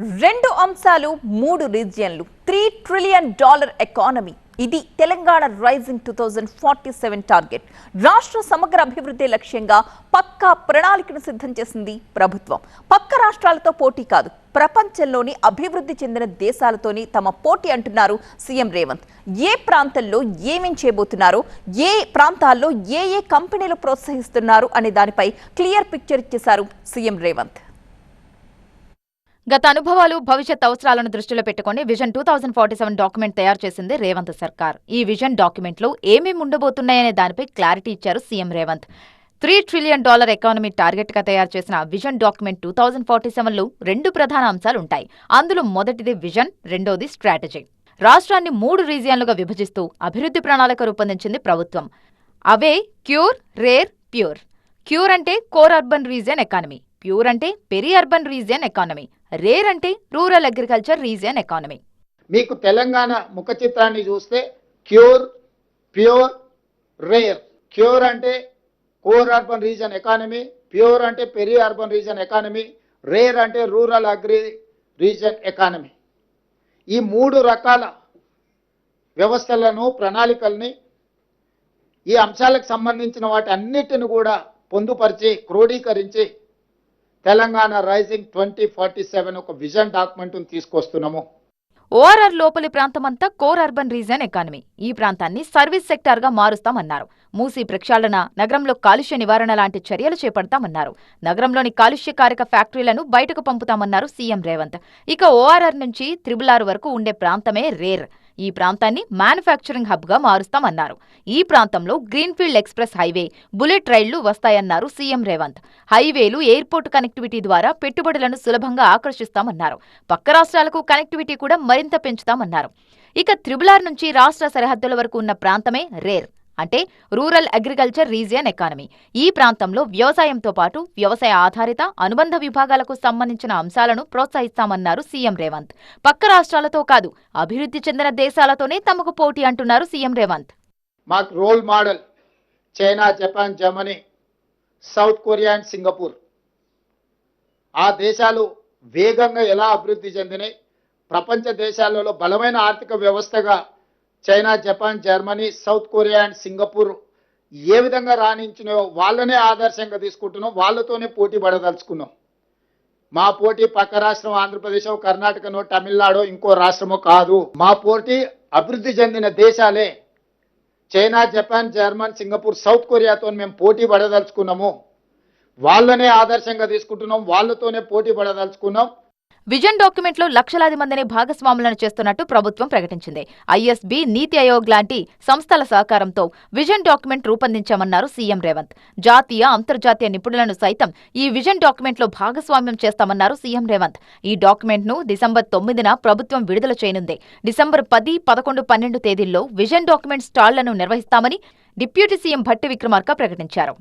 రెండు అంశాలు మూడు రీజియన్లు. Three trillion dollar economy. ఇది Telangana rising two thousand forty seven target. రాష్ట్ర సమగ్ర అభివృద్ధి లక్ష్యంగా పక్కా ప్రణాళికను సిద్ధం చేసింది ప్రభుత్వం. పక్క రాష్ట్రాలతో పోటీ కాదు ప్రపంచంలోని అభివృద్ధి చెందిన దేశాలతోని తమ పోటీ అంటున్నారు సీఎం రేవంత్. ఏ ప్రాంతంలో ఏమేం చేయబోతున్నారు ఏ ప్రాంతాల్లో ఏ ఏ కంపెనీలు ప్రోత్సహిస్తున్నారు అనే దానిపై క్లియర్ పిక్చర్ ఇచ్చేశారు సీఎం రేవంత్. గత అనుభవాలు భవిష్యత్ అవసరాలను దృష్టిలో పెట్టుకుని vision two thousand forty seven document తయారు చేసింది రేవంత్ సర్కార్. ఈ విజన్ డాక్యుమెంట్లో ఏమేమి ఉండబోతున్నాయనే దానిపై క్లారిటీ ఇచ్చారు CM Revanth. Three trillion dollar economy టార్గెట్గా తయారు చేసిన vision document two thousand forty సెవెన్లో రెండు ప్రధాన అంశాలు ఉంటాయి అందులో మొదటిది విజన్ రెండోది స్ట్రాటజీ. రాష్ట్రాన్ని మూడు రీజియన్లుగా విభజిస్తూ అభివృద్ధి ప్రణాళిక రూపొందించింది ప్రభుత్వం. అవే క్యూర్ రేర్ ప్యూర్. క్యూర్ అంటే core urban region economy. Pure అంటే peri urban region economy. Rare అంటే రూరల్ అగ్రికల్చర్ రీజియన్ ఎకానమీ మీకు తెలంగాణ ముఖ చిత్రాన్ని చూస్తే క్యూర్ ప్యూర్ రేర్ క్యూర్ అంటే core urban region economy pure అంటే peri urban region economy rare అంటే రూరల్ అగ్రి రీజన్ ఎకానమీ ఈ మూడు రకాల వ్యవస్థలను ప్రణాళికల్ని ఈ అంశాలకు సంబంధించిన వాటి అన్నిటిని కూడా పొందుపరిచి క్రోడీకరించి Telangana rising twenty forty seven ఒక విజన్ డాక్యుమెంట్ను తీసుకొస్తున్నాము. ఓఆర్ఆర్ లోపలి ప్రాంతమంతా కోర్ అర్బన్ రీజన్ ఎకానమీ. ఈ ప్రాంతాన్ని సర్వీస్ సెక్టార్గా మారుస్తామన్నారు. మూసీ ప్రక్షాళన నగరంలో కాలుష్య నివారణ లాంటి చర్యలు చేపడతామన్నారు. నగరంలోని కాలుష్యకారక ఫ్యాక్టరీలను బయటకు పంపుతామన్నారు సీఎం రేవంత్. ఇక ఓఆర్ఆర్ నుంచి త్రిబుల్ ఆర్ వరకు ఉండే ప్రాంతమే రేర్. ఈ ప్రాంతాన్ని మ్యానుఫ్యాక్చరింగ్ హబ్గా మారుస్తామన్నారు. ఈ ప్రాంతంలో గ్రీన్ఫీల్డ్ ఎక్స్ప్రెస్ హైవే బుల్లెట్ రైళ్ళు వస్తాయన్నారు సీఎం రేవంత్. హైవేలు ఎయిర్పోర్ట్ కనెక్టివిటీ ద్వారా పెట్టుబడులను సులభంగా ఆకర్షిస్తామన్నారు. పక్క రాష్ట్రాలకు కనెక్టివిటీ కూడా మరింత పెంచుతామన్నారు. ఇక త్రిబులార్ నుంచి రాష్ట్ర సరిహద్దుల వరకు ఉన్న ప్రాంతమే రేర్. అంటే రూరల్ అగ్రికల్చర్ రీజియన్ ఎకానమీ. ఈ ప్రాంతంలో వ్యవసాయంతో పాటు వ్యవసాయ ఆధారిత అనుబంధ విభాగాలకు సంబంధించిన అంశాలను ప్రోత్సహిస్తామన్నారు సీఎం రేవంత్. పక్క రాష్ట్రాలతో కాదు అభివృద్ధి చెందిన దేశాలతోనే తమకు పోటీ అంటున్నారు సీఎం రేవంత్. మాకు role model China Japan Germany south Korea and Singapore. ఆ దేశాలు వేగంగా ఎలా అభివృద్ధి చెందినాయి ప్రపంచ దేశాలలో బలమైన ఆర్థిక వ్యవస్థగా China Japan Germany south Korea and Singapore ఏ విధంగా రాణించినాయో వాళ్ళనే ఆదర్శంగా తీసుకుంటున్నాం. వాళ్ళతోనే పోటీ పడదలుచుకున్నాం. మా పోటీ పక్క రాష్ట్రం ఆంధ్రప్రదేశ్ కర్ణాటకనో తమిళనాడో ఇంకో రాష్ట్రమో కాదు. మా పోటీ అభివృద్ధి చెందిన దేశాలే. China Japan German Singapore south కొరియాతో మేము పోటీ పడదలుచుకున్నాము. వాళ్ళనే ఆదర్శంగా తీసుకుంటున్నాం. వాళ్ళతోనే పోటీ పడదలుచుకున్నాం. విజన్ డాక్యుమెంట్లో లక్షలాది మందిని భాగస్వాములను చేస్తున్నట్టు ప్రభుత్వం ప్రకటించింది. ఐఎస్బి నీతి ఆయోగ్ లాంటి సంస్థల సహకారంతో విజన్ డాక్యుమెంట్ రూపొందించామన్నారు సీఎం రేవంత్. జాతీయ అంతర్జాతీయ నిపుణులను సైతం ఈ విజన్ డాక్యుమెంట్లో భాగస్వామ్యం చేస్తామన్నారు సీఎం రేవంత్. ఈ డాక్యుమెంట్ను డిసెంబర్ తొమ్మిదిన ప్రభుత్వం విడుదల చేయనుంది. డిసెంబర్ పది పదకొండు పన్నెండు తేదీల్లో విజన్ డాక్యుమెంట్ స్టాళ్ళను నిర్వహిస్తామని డిప్యూటీ సీఎం భట్టి విక్రమార్క ప్రకటించారు.